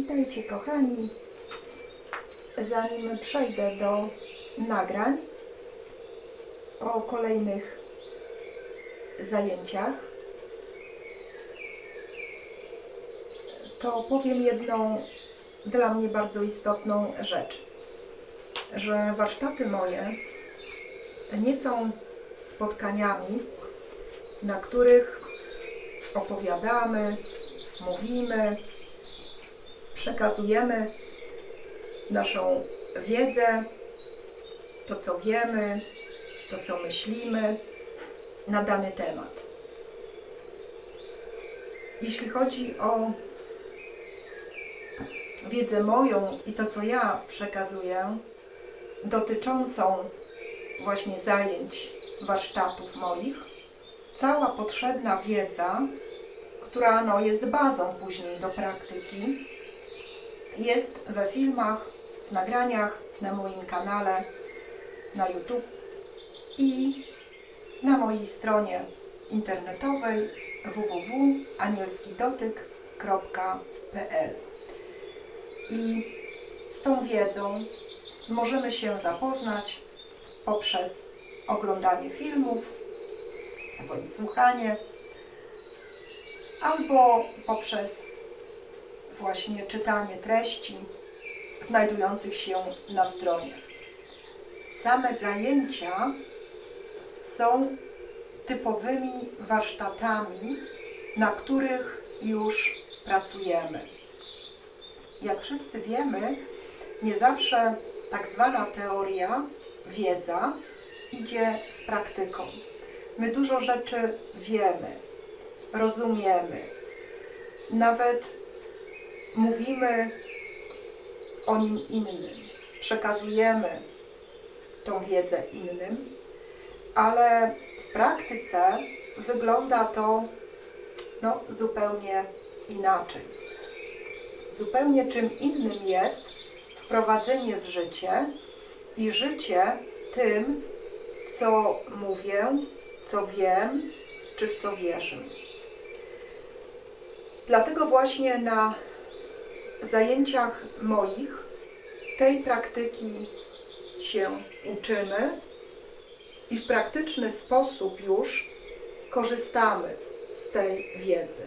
Witajcie kochani. Zanim przejdę do nagrań o kolejnych zajęciach, to powiem jedną dla mnie bardzo istotną rzecz, że warsztaty moje nie są spotkaniami, na których opowiadamy, mówimy, przekazujemy naszą wiedzę, to co wiemy, to co myślimy na dany temat. Jeśli chodzi o wiedzę moją i to co ja przekazuję dotyczącą właśnie zajęć, warsztatów moich, cała potrzebna wiedza, która no, jest bazą później do praktyki, jest we filmach, w nagraniach na moim kanale na YouTube i na mojej stronie internetowej www.anielskidotyk.pl I z tą wiedzą możemy się zapoznać poprzez oglądanie filmów bądź słuchanie, albo poprzez właśnie czytanie treści znajdujących się na stronie. Same zajęcia są typowymi warsztatami, na których już pracujemy. Jak wszyscy wiemy, nie zawsze tak zwana teoria, wiedza idzie z praktyką. My dużo rzeczy wiemy, rozumiemy, nawet mówimy o nim innym, przekazujemy tą wiedzę innym, ale w praktyce wygląda to no, zupełnie inaczej. Zupełnie czym innym jest wprowadzenie w życie i życie tym, co mówię, co wiem, czy w co wierzę. Dlatego właśnie na zajęciach moich tej praktyki się uczymy i w praktyczny sposób już korzystamy z tej wiedzy.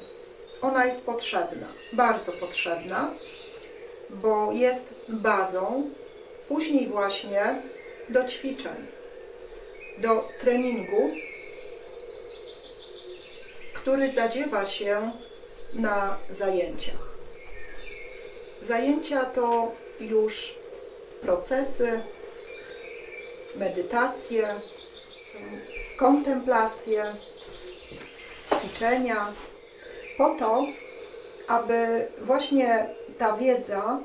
Ona jest potrzebna, bardzo potrzebna, bo jest bazą później właśnie do ćwiczeń, do treningu, który zadziewa się na zajęciach. Zajęcia to już procesy, medytacje, kontemplacje, ćwiczenia, po to, aby właśnie ta wiedza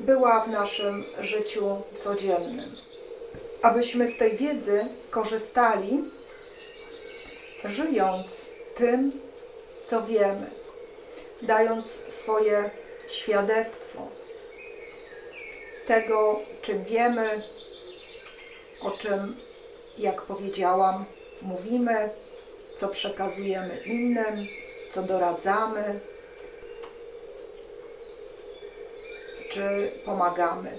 była w naszym życiu codziennym. Abyśmy z tej wiedzy korzystali, żyjąc tym, co wiemy, dając swoje świadectwo tego, czym wiemy, o czym, jak powiedziałam, mówimy, co przekazujemy innym, co doradzamy, czy pomagamy.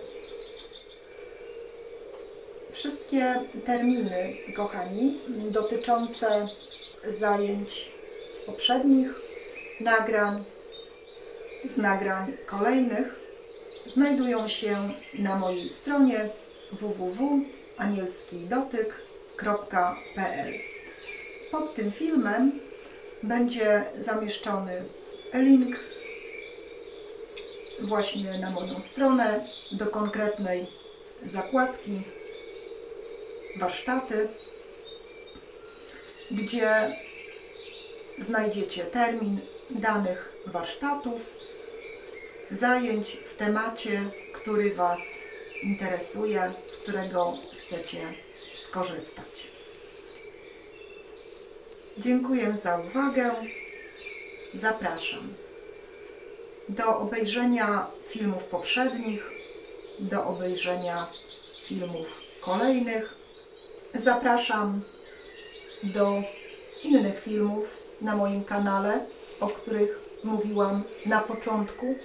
Wszystkie terminy, kochani, dotyczące zajęć z poprzednich nagrań, z nagrań kolejnych, znajdują się na mojej stronie www.anielskidotyk.pl. Pod tym filmem będzie zamieszczony link właśnie na moją stronę do konkretnej zakładki warsztaty, gdzie znajdziecie termin danych warsztatów, zajęć w temacie, który Was interesuje, z którego chcecie skorzystać. Dziękuję za uwagę. Zapraszam do obejrzenia filmów poprzednich, do obejrzenia filmów kolejnych. Zapraszam do innych filmów na moim kanale, o których mówiłam na początku,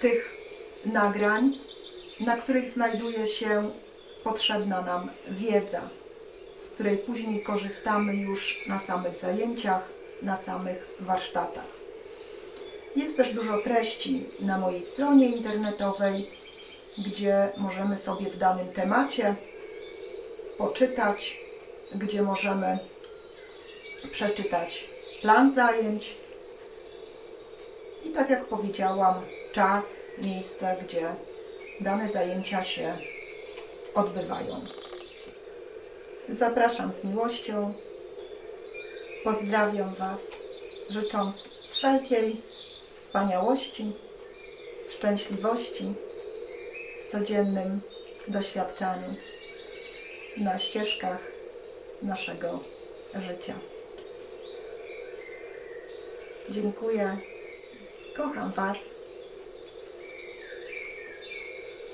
tych nagrań, na których znajduje się potrzebna nam wiedza, z której później korzystamy już na samych zajęciach, na samych warsztatach. Jest też dużo treści na mojej stronie internetowej, gdzie możemy sobie w danym temacie poczytać, gdzie możemy przeczytać plan zajęć i tak jak powiedziałam, czas, miejsce, gdzie dane zajęcia się odbywają. Zapraszam z miłością. Pozdrawiam Was, życząc wszelkiej wspaniałości, szczęśliwości w codziennym doświadczaniu na ścieżkach naszego życia. Dziękuję. Kocham Was.